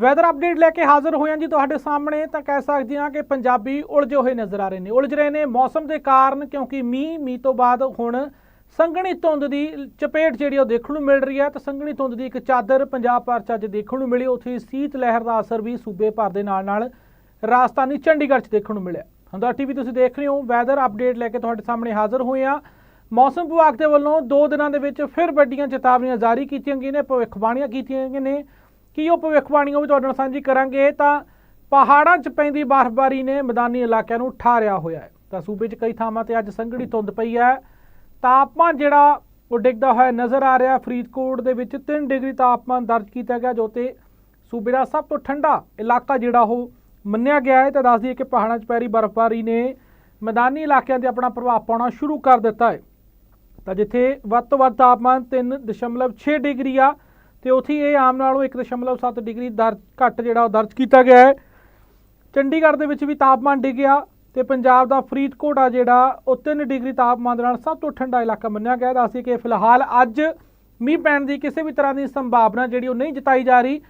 Weather update ਲੈ ਕੇ ਹਾਜ਼ਰ ਹੋਇਆ ਜੀ ਤੁਹਾਡੇ ਸਾਹਮਣੇ। ਤਾਂ ਕਹਿ ਸਕਦੇ ਹਾਂ ਕਿ ਪੰਜਾਬੀ ਉਲਝੇ ਹੋਏ ਨਜ਼ਰ ਆ ਰਹੇ ਨੇ। ਉਲਝ ਰਹੇ ਨੇ ਮੌਸਮ ਦੇ ਕਾਰਨ ਕਿਉਂਕਿ ਮੀਂਹ ਮੀਂਹ ਤੋਂ ਬਾਅਦ ਹੁਣ ਸੰਘਣੀ ਧੁੰਦ ਦੀ ਚਪੇਟ ਜਿਹੜੀ ਉਹ ਦੇਖਣ ਨੂੰ ਮਿਲ ਰਹੀ ਹੈ ਤਾਂ ਸੰਘਣੀ ਧੁੰਦ ਦੀ ਇੱਕ ਚਾਦਰ ਪੰਜਾਬ ਭਰ 'ਚ ਅੱਜ ਦੇਖਣ ਨੂੰ ਮਿਲੀ। ਉੱਥੇ ਸੀਤ ਲਹਿਰ ਦਾ ਅਸਰ ਵੀ ਸੂਬੇ ਭਰ ਦੇ ਨਾਲ ਨਾਲ ਰਾਜਧਾਨੀ ਚੰਡੀਗੜ੍ਹ 'ਚ ਦੇਖਣ ਨੂੰ ਮਿਲਿਆ। ਹੰਦਾ ਟੀਵੀ ਤੁਸੀਂ ਦੇਖ ਰਹੇ ਹੋ। ਵੈਦਰ ਅਪਡੇਟ ਲੈ ਕੇ ਤੁਹਾਡੇ ਸਾਹਮਣੇ ਹਾਜ਼ਰ ਹੋਏ ਹਾਂ ਮੌਸਮ ਵਿਭਾਗ ਦੇ ਵੱਲੋਂ 2 ਦਿਨਾਂ ਦੇ ਵਿੱਚ ਫਿਰ ਵੱਡੀਆਂ ਚੇਤਾਵਨੀਆਂ ਜਾਰੀ ਕੀਤੀਆਂ ਗਈਆਂ ਨੇ, ਭਵਿੱਖਬਾਣੀਆਂ ਕੀਤੀਆਂ ਗਈਆਂ ਨੇ। ਕੀ ਉਹ ਭਵਿੱਖਬਾਣੀਆਂ ਵੀ ਤੁਹਾਡੇ ਨਾਲ ਸਾਂਝੀ ਕਰਾਂਗੇ? ਤਾਂ ਪਹਾੜਾਂ 'ਚ ਪੈਂਦੀ ਬਰਫ਼ਬਾਰੀ ਨੇ ਮੈਦਾਨੀ ਇਲਾਕਿਆਂ ਨੂੰ ਠਾਰਿਆ ਹੋਇਆ ਹੈ। ਤਾਂ ਸੂਬੇ 'ਚ ਕਈ ਥਾਵਾਂ ਤੇ ਅੱਜ ਸੰਘਣੀ ਧੁੰਦ ਪਈ ਹੈ। ਤਾਪਮਾਨ ਜਿਹੜਾ ਉਹ ਡਿੱਗਦਾ ਹੋਇਆ ਨਜ਼ਰ ਆ ਰਿਹਾ। ਫਰੀਦਕੋਟ ਦੇ ਵਿੱਚ 3 ਡਿਗਰੀ ਤਾਪਮਾਨ ਦਰਜ ਕੀਤਾ ਗਿਆ, ਜੋ ਤੇ ਸੂਬੇ ਦਾ ਸਭ ਤੋਂ ਠੰਡਾ ਇਲਾਕਾ ਜਿਹੜਾ ਉਹ ਮੰਨਿਆ ਗਿਆ ਹੈ। ਤਾਂ ਦੱਸ ਦਈਏ ਕਿ ਪਹਾੜਾਂ 'ਚ ਪੈਰੀ ਬਰਫ਼ਬਾਰੀ ਨੇ ਮੈਦਾਨੀ ਇਲਾਕਿਆਂ ਤੇ ਆਪਣਾ ਪ੍ਰਭਾਵ ਪਾਉਣਾ ਸ਼ੁਰੂ ਕਰ ਦਿੱਤਾ ਹੈ। ਤਾਂ ਜਿੱਥੇ ਵੱਧ ਤੋਂ ਵੱਧ ਤਾਪਮਾਨ 3.6 ਡਿਗਰੀ ਆ ਤੇ ਉੱਥੇ ਇਹ ਆਮ ਨਾਲੋਂ 1.7 ਡਿਗਰੀ ਦਰ ਘੱਟ ਜਿਹੜਾ ਉਹ ਦਰਜ ਕੀਤਾ ਗਿਆ ਹੈ। ਚੰਡੀਗੜ੍ਹ ਦੇ ਵਿੱਚ ਵੀ ਤਾਪਮਾਨ ਡਿੱਗਿਆ ਤੇ ਪੰਜਾਬ ਦਾ ਫਰੀਦਕੋਟ ਆ ਜਿਹੜਾ, ਉਹ 3 ਡਿਗਰੀ ਤਾਪਮਾਨ ਦੇ ਨਾਲ ਸਭ ਤੋਂ ਠੰਡਾ ਇਲਾਕਾ ਮੰਨਿਆ ਗਿਆ। ਦੱਸੀ ਕਿ ਫਿਲਹਾਲ ਅੱਜ ਮੀਂਹ ਪੈਣ ਦੀ ਕਿਸੇ ਵੀ ਤਰ੍ਹਾਂ ਦੀ ਸੰਭਾਵਨਾ ਜਿਹੜੀ ਉਹ ਨਹੀਂ ਜਤਾਈ ਜਾ ਰਹੀ।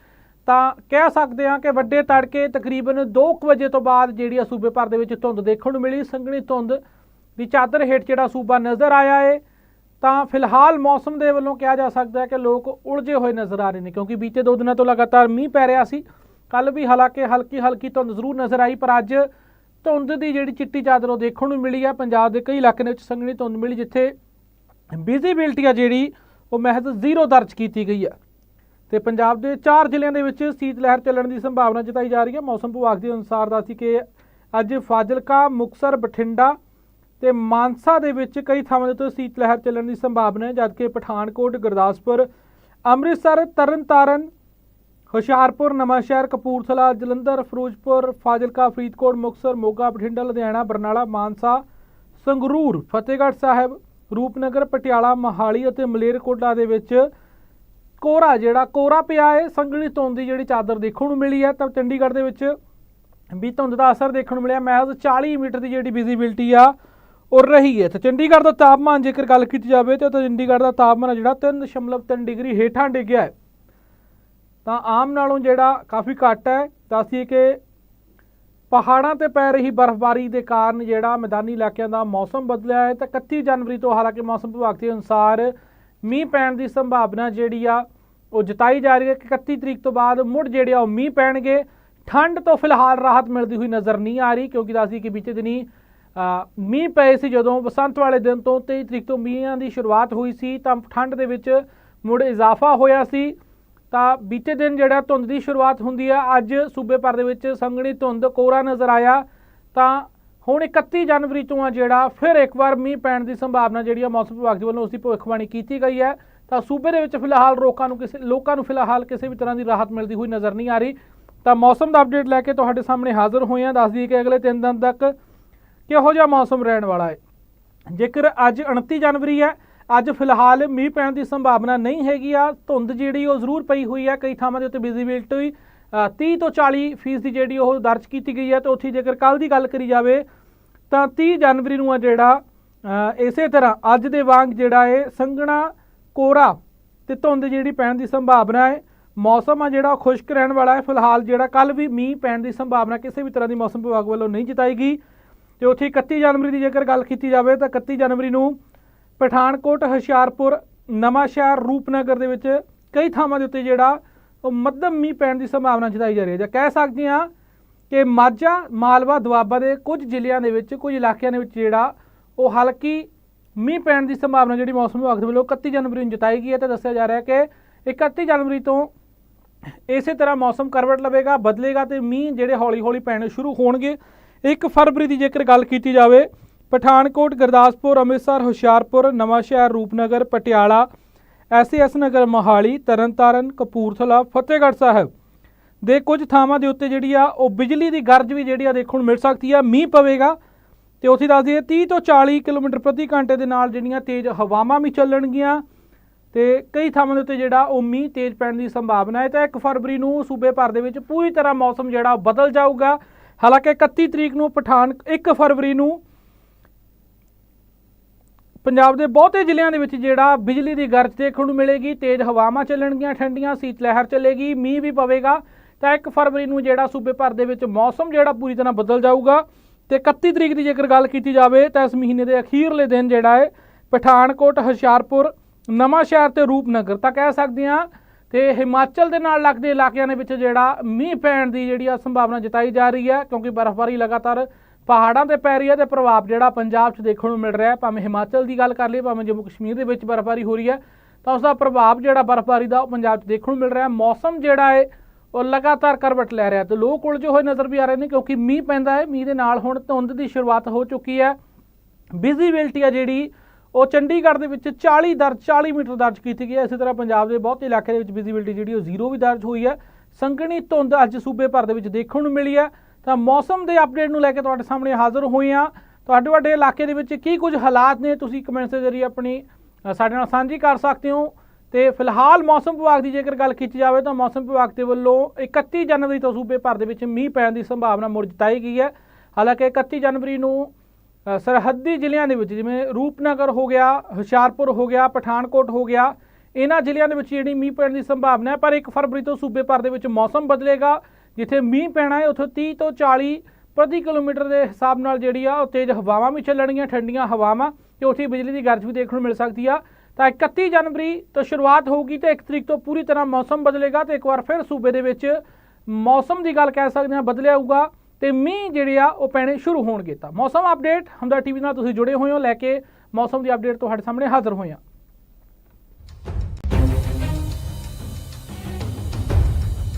ਤਾਂ ਕਹਿ ਸਕਦੇ ਹਾਂ ਕਿ ਵੱਡੇ ਤੜਕੇ ਤਕਰੀਬਨ 2 ਵਜੇ ਤੋਂ ਬਾਅਦ ਜਿਹੜੀ ਆ ਸੂਬੇ ਭਰ ਦੇ ਵਿੱਚ ਧੁੰਦ ਦੇਖਣ ਨੂੰ ਮਿਲੀ। ਸੰਘਣੀ ਧੁੰਦ ਦੀ ਚਾਦਰ ਹੇਠ ਜਿਹੜਾ ਸੂਬਾ ਨਜ਼ਰ ਆਇਆ ਏ। ਤਾਂ ਫਿਲਹਾਲ ਮੌਸਮ ਦੇ ਵੱਲੋਂ ਕਿਹਾ ਜਾ ਸਕਦਾ ਹੈ ਕਿ ਲੋਕ ਉਲਝੇ ਹੋਏ ਨਜ਼ਰ ਆ ਰਹੇ ਨੇ, ਕਿਉਂਕਿ ਬੀਤੇ ਦੋ ਦਿਨਾਂ ਤੋਂ ਲਗਾਤਾਰ ਮੀਂਹ ਪੈ ਰਿਹਾ ਸੀ। ਕੱਲ ਵੀ ਹਾਲਾਂਕਿ ਹਲਕੀ ਹਲਕੀ ਧੁੰਦ ਜ਼ਰੂਰ ਨਜ਼ਰ ਆਈ, ਪਰ ਅੱਜ ਧੁੰਦ ਦੀ ਜਿਹੜੀ ਚਿੱਟੀ ਚਾਦਰ ਉਹ ਦੇਖਣ ਨੂੰ ਮਿਲੀ ਹੈ। ਪੰਜਾਬ ਦੇ ਕਈ ਇਲਾਕਿਆਂ ਦੇ ਵਿੱਚ ਸੰਘਣੀ ਧੁੰਦ ਮਿਲੀ, ਜਿੱਥੇ ਵਿਜ਼ਿਬਿਲਟੀ ਆ ਜਿਹੜੀ ਉਹ ਮਹਿਜ਼ ਜ਼ੀਰੋ ਦਰਜ ਕੀਤੀ ਗਈ ਹੈ। ਤੇ ਪੰਜਾਬ ਦੇ ਚਾਰ ਜ਼ਿਲ੍ਹਿਆਂ ਦੇ ਵਿੱਚ ਸੀਤ ਲਹਿਰ ਚੱਲਣ ਦੀ ਸੰਭਾਵਨਾ ਜਤਾਈ ਜਾ ਰਹੀ ਹੈ। ਮੌਸਮ ਵਿਭਾਗ ਦੇ ਅਨੁਸਾਰ ਦੱਸੀ ਕਿ ਅੱਜ ਫਾਜ਼ਿਲਕਾ ਮੁਕਸਰ ਬਠਿੰਡਾ ਤੇ ਮਾਨਸਾ ਦੇ ਵਿੱਚ ਕਈ ਥਾਵਾਂ ਦੇ ਉੱਤੇ ਸੀਤ ਲਹਿਰ ਚੱਲਣ ਦੀ ਸੰਭਾਵਨਾ ਹੈ, ਜਦਕਿ ਪਠਾਨਕੋਟ, ਗੁਰਦਾਸਪੁਰ, ਅੰਮ੍ਰਿਤਸਰ, ਤਰਨਤਾਰਨ, ਹੁਸ਼ਿਆਰਪੁਰ, ਨਵਾਂਸ਼ਹਿਰ, ਕਪੂਰਥਲਾ, ਜਲੰਧਰ, ਫਿਰੋਜ਼ਪੁਰ, ਫਾਜ਼ਿਲਕਾ, ਫਰੀਦਕੋਟ, ਮੁਕਤਸਰ, ਮੋਗਾ, ਬਠਿੰਡਾ, ਲੁਧਿਆਣਾ, ਬਰਨਾਲਾ, ਮਾਨਸਾ, ਸੰਗਰੂਰ, ਫਤਿਹਗੜ੍ਹ ਸਾਹਿਬ, ਰੂਪਨਗਰ, ਪਟਿਆਲਾ, ਮਹਾਲੀ ਅਤੇ ਮਲੇਰਕੋਟਲਾ ਦੇ ਵਿੱਚ ਕੋਰਾ ਜਿਹੜਾ ਕੋਰਾ ਪਿਆ ਹੈ, ਸੰਘਣੀ ਧੁੰਦ ਦੀ ਜਿਹੜੀ ਚਾਦਰ ਦੇਖਣ ਨੂੰ ਮਿਲੀ ਹੈ, ਤਾਂ ਚੰਡੀਗੜ੍ਹ ਦੇ ਵਿੱਚ ਵੀ ਧੁੰਦ ਦਾ ਅਸਰ ਦੇਖਣ ਨੂੰ ਮਿਲਿਆ। ਮਹਿਜ਼ 40 ਮੀਟਰ ਦੀ ਜਿਹੜੀ ਵਿਜ਼ਿਬਿਲਟੀ ਆ ਉਹ ਰਹੀ ਹੈ। ਤੇ ਚੰਡੀਗੜ੍ਹ ਦਾ ਤਾਪਮਾਨ ਜੇਕਰ ਗੱਲ ਕੀਤੀ ਜਾਵੇ ਤਾਂ ਚੰਡੀਗੜ੍ਹ ਦਾ ਤਾਪਮਾਨ ਆ ਜਿਹੜਾ 3.3 ਡਿਗਰੀ ਹੇਠਾਂ ਡਿੱਗਿਆ ਹੈ। ਤਾਂ ਆਮ ਨਾਲੋਂ ਜਿਹੜਾ ਕਾਫੀ ਘੱਟ ਹੈ। ਦੱਸੀਏ ਕਿ ਪਹਾੜਾਂ ਤੇ ਪੈ ਰਹੀ ਬਰਫ਼ਬਾਰੀ ਦੇ ਕਾਰਨ ਜਿਹੜਾ ਮੈਦਾਨੀ ਇਲਾਕਿਆਂ ਦਾ ਮੌਸਮ ਬਦਲਿਆ ਹੈ। ਤਾਂ 31 ਜਨਵਰੀ ਤੋਂ ਹਾਲਾਂਕਿ ਮੌਸਮ ਵਿਭਾਗ ਦੇ ਅਨੁਸਾਰ ਮੀਂਹ ਪੈਣ ਦੀ ਸੰਭਾਵਨਾ ਜਿਹੜੀ ਆ ਉਹ ਜਤਾਈ ਜਾ ਰਹੀ ਹੈ ਕਿ 31 ਤਰੀਕ ਤੋਂ ਬਾਅਦ ਮੁੜ ਜਿਹੜੇ ਆ ਉਹ ਮੀਂਹ ਪੈਣਗੇ। ਠੰਡ ਤੋਂ ਫਿਲਹਾਲ ਰਾਹਤ ਮਿਲਦੀ ਹੋਈ ਨਜ਼ਰ ਨਹੀਂ ਆ ਰਹੀ ਕਿਉਂਕਿ ਦੱਸਦੀ ਕਿ ਬੀਤੇ ਦਿਨੀ ਮੀਂਹ ਪਏ ਸੀ ਜਦੋਂ ਬਸੰਤ ਵਾਲੇ ਦਿਨ ਤੋਂ 23 ਤਰੀਕ ਤੋਂ ਮੀਂਹਾਂ ਦੀ ਸ਼ੁਰੂਆਤ ਹੋਈ ਸੀ, ਤਾਂ ਠੰਡ ਦੇ ਵਿੱਚ ਮੁੜ ਇਜ਼ਾਫਾ ਹੋਇਆ ਸੀ। ਤਾਂ ਬੀਤੇ ਦਿਨ ਜਿਹੜਾ ਧੁੰਦ ਦੀ ਸ਼ੁਰੂਆਤ ਹੁੰਦੀ ਆ, ਅੱਜ ਸੂਬੇ ਭਰ ਦੇ ਵਿੱਚ ਸੰਘਣੀ ਧੁੰਦ ਕੋਰਾ ਨਜ਼ਰ ਆਇਆ। ਤਾਂ ਹੁਣ 31 ਜਨਵਰੀ ਤੋਂ ਆ ਜਿਹੜਾ ਫਿਰ ਇੱਕ ਵਾਰ ਮੀਂਹ ਪੈਣ ਦੀ ਸੰਭਾਵਨਾ ਜਿਹੜੀ ਆ ਮੌਸਮ ਵਿਭਾਗ ਦੇ ਵੱਲੋਂ ਉਸ ਦੀ ਭਵਿੱਖਬਾਣੀ ਕੀਤੀ ਗਈ ਹੈ। ਤਾਂ ਸੂਬੇ ਦੇ ਵਿੱਚ ਫਿਲਹਾਲ ਲੋਕਾਂ ਨੂੰ ਕਿਸੇ, ਲੋਕਾਂ ਨੂੰ ਫਿਲਹਾਲ ਕਿਸੇ ਵੀ ਤਰ੍ਹਾਂ ਦੀ ਰਾਹਤ ਮਿਲਦੀ ਹੋਈ ਨਜ਼ਰ ਨਹੀਂ ਆ ਰਹੀ। ਤਾਂ ਮੌਸਮ ਦਾ ਅਪਡੇਟ ਲੈ ਕੇ ਤੁਹਾਡੇ ਸਾਹਮਣੇ ਹਾਜ਼ਰ ਹੋਏ ਹਾਂ। ਦੱਸ ਦਈਏ ਕਿ ਅਗਲੇ 3 ਦਿਨ ਤੱਕ ਕਿਹੋ ਜਿਹਾ ਮੌਸਮ ਰਹਿਣ ਵਾਲਾ ਹੈ? ਜੇਕਰ ਅੱਜ 29 ਜਨਵਰੀ ਹੈ, ਅੱਜ ਫਿਲਹਾਲ ਮੀਂਹ ਪੈਣ ਦੀ ਸੰਭਾਵਨਾ ਨਹੀਂ ਹੈਗੀ ਆ। ਧੁੰਦ ਜਿਹੜੀ ਉਹ ਜ਼ਰੂਰ ਪਈ ਹੋਈ ਹੈ। ਕਈ ਥਾਵਾਂ ਦੇ ਉੱਤੇ ਵਿਜ਼ਿਬਿਲਟੀ 30 ਤੋਂ 40 ਫੀਸਦੀ ਜਿਹੜੀ ਉਹ ਦਰਜ ਕੀਤੀ ਗਈ ਹੈ। ਤੇ ਉੱਥੇ ਜੇਕਰ ਕੱਲ ਦੀ ਗੱਲ ਕਰੀ ਜਾਵੇ, ਤਾਂ 30 ਜਨਵਰੀ ਨੂੰ ਆ ਜਿਹੜਾ ਇਸੇ ਤਰ੍ਹਾਂ ਅੱਜ ਦੇ ਵਾਂਗ ਜਿਹੜਾ ਹੈ ਸੰਘਣਾ ਕੋਰਾ ਤੇ ਧੁੰਦ ਜਿਹੜੀ ਪੈਣ ਦੀ ਸੰਭਾਵਨਾ ਹੈ। ਮੌਸਮ ਆ ਜਿਹੜਾ ਉਹ ਖੁਸ਼ਕ ਰਹਿਣ ਵਾਲਾ ਹੈ। ਫਿਲਹਾਲ ਜਿਹੜਾ ਕੱਲ ਵੀ ਮੀਂਹ ਪੈਣ ਦੀ ਸੰਭਾਵਨਾ ਕਿਸੇ ਵੀ ਤਰ੍ਹਾਂ ਦੀ ਮੌਸਮ ਵਿਭਾਗ ਵੱਲੋਂ ਨਹੀਂ ਜਤਾਈ ਗਈ। ਤੇ ਉੱਥੇ 31 ਜਨਵਰੀ ਦੀ ਜੇਕਰ ਗੱਲ ਕੀਤੀ ਜਾਵੇ ਤਾਂ 31 ਜਨਵਰੀ ਨੂੰ ਪਠਾਨਕੋਟ, ਹੁਸ਼ਿਆਰਪੁਰ, ਨਵਾਂਸ਼ਹਿਰ, ਰੂਪਨਗਰ ਦੇ ਵਿੱਚ ਕਈ ਥਾਵਾਂ ਦੇ ਉੱਤੇ ਜਿਹੜਾ ਉਹ ਮੱਧਮ ਮੀਂਹ ਪੈਣ ਦੀ ਸੰਭਾਵਨਾ ਜਤਾਈ ਜਾ ਰਹੀ ਹੈ। ਜਾਂ ਕਹਿ ਸਕਦੇ ਹਾਂ ਕਿ ਮਾਝਾ, ਮਾਲਵਾ, ਦੁਆਬਾ ਦੇ ਕੁਝ ਜ਼ਿਲ੍ਹਿਆਂ ਦੇ ਵਿੱਚ, ਕੁਝ ਇਲਾਕਿਆਂ ਦੇ ਵਿੱਚ ਜਿਹੜਾ ਉਹ ਹਲਕੀ ਮੀਂਹ ਪੈਣ ਦੀ ਸੰਭਾਵਨਾ ਜਿਹੜੀ ਮੌਸਮ ਵਿਭਾਗ ਦੇ ਵੱਲੋਂ 31 ਜਨਵਰੀ ਨੂੰ ਜਤਾਈ ਗਈ ਹੈ ਤੇ ਦੱਸਿਆ ਜਾ ਰਿਹਾ ਹੈ ਕਿ 31 ਜਨਵਰੀ ਤੋਂ ਇਸੇ ਤਰ੍ਹਾਂ ਮੌਸਮ ਕਰਵਟ ਲਵੇਗਾ, ਬਦਲੇਗਾ ਤੇ ਮੀਂਹ ਜਿਹੜੇ ਹੌਲੀ-ਹੌਲੀ ਪੈਣੇ ਸ਼ੁਰੂ ਹੋਣਗੇ। 1 ਫਰਵਰੀ ਦੀ ਜੇਕਰ ਗੱਲ ਕੀਤੀ ਜਾਵੇ, ਪਠਾਨਕੋਟ, ਗੁਰਦਾਸਪੁਰ, ਅੰਮ੍ਰਿਤਸਰ, ਹੁਸ਼ਿਆਰਪੁਰ, ਨਵਾਂਸ਼ਹਿਰ, ਰੂਪਨਗਰ, ਪਟਿਆਲਾ ਐਸਐਸ ਨਗਰ ਮੋਹਾਲੀ, ਤਰਨਤਾਰਨ, ਕਪੂਰਥਲਾ, ਫਤਿਹਗੜ੍ਹ ਸਾਹਿਬ ਦੇ ਕੁਝ ਥਾਵਾਂ ਦੇ ਉੱਤੇ ਜਿਹੜੀ ਆ, ਉਹ ਬਿਜਲੀ ਦੀ ਗਰਜ ਵੀ ਜਿਹੜੀ ਆ ਦੇਖਣ ਨੂੰ ਮਿਲ ਸਕਦੀ ਆ, ਮੀਂਹ ਪਵੇਗਾ ਤੇ ਉੱਥੇ ਦੱਸ ਦਈਏ 30 ਤੋਂ 40 ਕਿਲੋਮੀਟਰ ਪ੍ਰਤੀ ਘੰਟੇ ਦੇ ਨਾਲ ਜਿਹੜੀਆਂ ਤੇਜ਼ ਹਵਾਵਾਂ ਵੀ ਚੱਲਣਗੀਆਂ ਤੇ ਕਈ ਥਾਵਾਂ ਦੇ ਉੱਤੇ ਜਿਹੜਾ ਉਹ ਮੀਂਹ ਤੇਜ਼ ਪੈਣ ਦੀ ਸੰਭਾਵਨਾ ਹੈ। ਤਾਂ 1 ਫਰਵਰੀ ਨੂੰ ਸੂਬੇ ਭਰ ਦੇ ਵਿੱਚ ਪੂਰੀ ਤਰ੍ਹਾਂ ਮੌਸਮ ਜਿਹੜਾ ਉਹ ਬਦਲ ਜਾਊਗਾ। ਹਾਲਾਂਕਿ 31 ਤਰੀਕ ਨੂੰ ਪਠਾਨ 1 ਫਰਵਰੀ ਨੂੰ ਪੰਜਾਬ ਦੇ ਬਹੁਤੇ ਜ਼ਿਲ੍ਹਿਆਂ ਦੇ ਵਿੱਚ ਜਿਹੜਾ ਬਿਜਲੀ ਦੀ ਗਰਜ ਦੇਖਣ ਨੂੰ ਮਿਲੇਗੀ, ਤੇਜ਼ ਹਵਾਵਾਂ ਚੱਲਣਗੀਆਂ, ਠੰਡੀਆਂ ਸੀਤ ਲਹਿਰ ਚੱਲੇਗੀ, ਮੀਂਹ ਵੀ ਪਵੇਗਾ, ਤਾਂ 1 ਫਰਵਰੀ ਨੂੰ ਜਿਹੜਾ ਸੂਬੇ ਭਰ ਦੇ ਵਿੱਚ ਮੌਸਮ ਜਿਹੜਾ ਪੂਰੀ ਤਰ੍ਹਾਂ ਬਦਲ ਜਾਊਗਾ, ਤੇ 31 ਤਰੀਕ ਦੀ ਜੇਕਰ ਗੱਲ ਕੀਤੀ ਜਾਵੇ, ਤਾਂ ਇਸ ਮਹੀਨੇ ਦੇ ਅਖੀਰਲੇ ਦਿਨ ਜਿਹੜਾ ਹੈ, ਪਠਾਨਕੋਟ, ਹੁਸ਼ਿਆਰਪੁਰ ਨਵਾਂ ਸ਼ਹਿਰ ਤੇ ਰੂਪਨਗਰ, ਤਾਂ ਕਹਿ ਸਕਦੇ ਹਾਂ ਤੇ ਹਿਮਾਚਲ ਦੇ ਨਾਲ ਲੱਗਦੇ ਇਲਾਕਿਆਂ ਦੇ ਵਿੱਚ ਜਿਹੜਾ ਮੀਂਹ ਪੈਣ ਦੀ ਜਿਹੜੀ ਆ ਸੰਭਾਵਨਾ ਜਤਾਈ ਜਾ ਰਹੀ ਹੈ, ਕਿਉਂਕਿ ਬਰਫ਼ਬਾਰੀ ਲਗਾਤਾਰ ਪਹਾੜਾਂ ਤੇ ਪੈ ਰਹੀ ਹੈ ਤੇ ਪ੍ਰਭਾਵ ਜਿਹੜਾ ਪੰਜਾਬ 'ਚ ਦੇਖਣ ਨੂੰ ਮਿਲ ਰਿਹਾ ਹੈ। ਭਾਵੇਂ ਹਿਮਾਚਲ ਦੀ ਗੱਲ ਕਰ ਲਈਏ, ਭਾਵੇਂ ਜੰਮੂ ਕਸ਼ਮੀਰ ਦੇ ਵਿੱਚ ਬਰਫ਼ਬਾਰੀ ਹੋ ਰਹੀ ਹੈ, ਤਾਂ ਉਸ ਦਾ ਪ੍ਰਭਾਵ ਜਿਹੜਾ ਬਰਫ਼ਬਾਰੀ ਦਾ ਉਹ ਪੰਜਾਬ 'ਚ ਦੇਖਣ ਨੂੰ ਮਿਲ ਰਿਹਾ ਹੈ। ਮੌਸਮ ਜਿਹੜਾ ਹੈ, ਉਹ ਲਗਾਤਾਰ ਕਰਵਟ ਲੈ ਰਿਹਾ ਤੇ ਲੋਕ ਉਲਝੇ ਹੋਏ ਨਜ਼ਰ ਵੀ ਆ ਰਹੇ ਨੇ, ਕਿਉਂਕਿ ਮੀਂਹ ਪੈਂਦਾ ਹੈ। ਮੀਂਹ ਦੇ ਨਾਲ ਹੁਣ ਧੁੰਦ ਦੀ ਸ਼ੁਰੂਆਤ ਹੋ ਚੁੱਕੀ ਹੈ। ਵਿਜ਼ਿਬਿਲਟੀ ਆ ਜਿਹੜੀ ਉਹ ਚੰਡੀਗੜ੍ਹ ਦੇ ਵਿੱਚ 40 ਦਰਜ 40 ਮੀਟਰ ਦਰਜ ਕੀਤੀ ਗਈ ਹੈ। ਇਸੇ ਤਰ੍ਹਾਂ ਪੰਜਾਬ ਦੇ ਬਹੁਤ ਇਲਾਕੇ ਦੇ ਵਿੱਚ ਵਿਜ਼ਿਬਿਲਟੀ ਜਿਹੜੀ ਉਹ ਜ਼ੀਰੋ ਵੀ ਦਰਜ ਹੋਈ ਹੈ। ਸੰਘਣੀ ਧੁੰਦ ਅੱਜ ਸੂਬੇ ਭਰ ਦੇ ਵਿੱਚ ਦੇਖਣ ਨੂੰ ਮਿਲੀ ਹੈ। ਤਾਂ ਮੌਸਮ ਦੇ ਅਪਡੇਟ ਨੂੰ ਲੈ ਕੇ ਤੁਹਾਡੇ ਸਾਹਮਣੇ ਹਾਜ਼ਰ ਹੋਏ ਹਾਂ। ਤੁਹਾਡੇ ਵੱਡੇ ਇਲਾਕੇ ਦੇ ਵਿੱਚ ਕੀ ਕੁਝ ਹਾਲਾਤ ਨੇ, ਤੁਸੀਂ ਕਮੈਂਟਸ ਦੇ ਜ਼ਰੀਏ ਆਪਣੀ ਸਾਡੇ ਨਾਲ ਸਾਂਝੀ ਕਰ ਸਕਦੇ ਹੋ। ਤੇ ਫਿਲਹਾਲ ਮੌਸਮ ਵਿਭਾਗ ਦੀ ਜੇਕਰ ਗੱਲ ਕੀਤੀ ਜਾਵੇ ਤਾਂ ਮੌਸਮ ਵਿਭਾਗ ਦੇ ਵੱਲੋਂ 31 ਜਨਵਰੀ ਤੋਂ ਸੂਬੇ ਭਰ ਦੇ ਵਿੱਚ ਮੀਂਹ ਪੈਣ ਦੀ ਸੰਭਾਵਨਾ ਮੁੜ ਜਤਾਈ ਗਈ ਹੈ। ਹਾਲਾਂਕਿ 31 ਜਨਵਰੀ ਨੂੰ ਸਰਹੱਦੀ ਜ਼ਿਲ੍ਹਿਆਂ ਦੇ ਵਿੱਚ ਜਿਵੇਂ ਰੂਪਨਗਰ ਹੋ ਗਿਆ, ਹੁਸ਼ਿਆਰਪੁਰ ਹੋ ਗਿਆ, ਪਠਾਨਕੋਟ ਹੋ ਗਿਆ, ਇਹਨਾਂ ਜ਼ਿਲ੍ਹਿਆਂ ਦੇ ਵਿੱਚ ਜਿਹੜੀ ਮੀਂਹ ਪੈਣ ਦੀ ਸੰਭਾਵਨਾ ਹੈ, ਪਰ 1 ਫਰਵਰੀ ਤੋਂ ਸੂਬੇ ਭਰ ਦੇ ਵਿੱਚ ਮੌਸਮ ਬਦਲੇਗਾ, ਜਿੱਥੇ ਮੀਂਹ ਪੈਣਾ ਹੈ, ਉੱਥੇ 30 ਤੋਂ 40 ਪ੍ਰਤੀ ਕਿਲੋਮੀਟਰ ਦੇ ਹਿਸਾਬ ਨਾਲ ਜਿਹੜੀ ਆ ਉਹ ਤੇਜ਼ ਹਵਾਵਾਂ ਵੀ ਚੱਲਣਗੀਆਂ, ਠੰਡੀਆਂ ਹਵਾਵਾਂ, ਤੇ ਉੱਥੇ ਬਿਜਲੀ ਦੀ ਗਰਜ ਵੀ ਦੇਖਣ ਨੂੰ ਮਿਲ ਸਕਦੀ ਆ। ਤਾਂ 31 ਜਨਵਰੀ ਤੋਂ ਸ਼ੁਰੂਆਤ ਹੋਊਗੀ ਤੇ 1 ਤਰੀਕ ਤੋਂ ਪੂਰੀ ਤਰ੍ਹਾਂ ਮੌਸਮ ਬਦਲੇਗਾ ਤੇ ਇੱਕ ਵਾਰ ਫਿਰ ਸੂਬੇ ਦੇ ਵਿੱਚ ਮੌਸਮ ਦੀ ਗੱਲ ਕਹਿ ਸਕਦੇ ਹਾਂ, ਬਦਲਿਆ ਹੋਊਗਾ। ਤੇ ਮੀਂਹ ਜਿਹੜੇ ਆ, ਉਹ ਪੈਣੇ ਸ਼ੁਰੂ ਹੋਣਗੇ ਤਾਂ। ਮੌਸਮ ਅਪਡੇਟ ਹਮਦਾ ਟੀਵੀ ਨਾਲ ਤੁਸੀਂ ਜੁੜੇ ਹੋਏ ਹੋ, ਲੈ ਕੇ ਮੌਸਮ ਦੀ ਅਪਡੇਟ ਤੁਹਾਡੇ ਸਾਹਮਣੇ ਹਾਜ਼ਰ ਹੋਏ ਹਾਂ।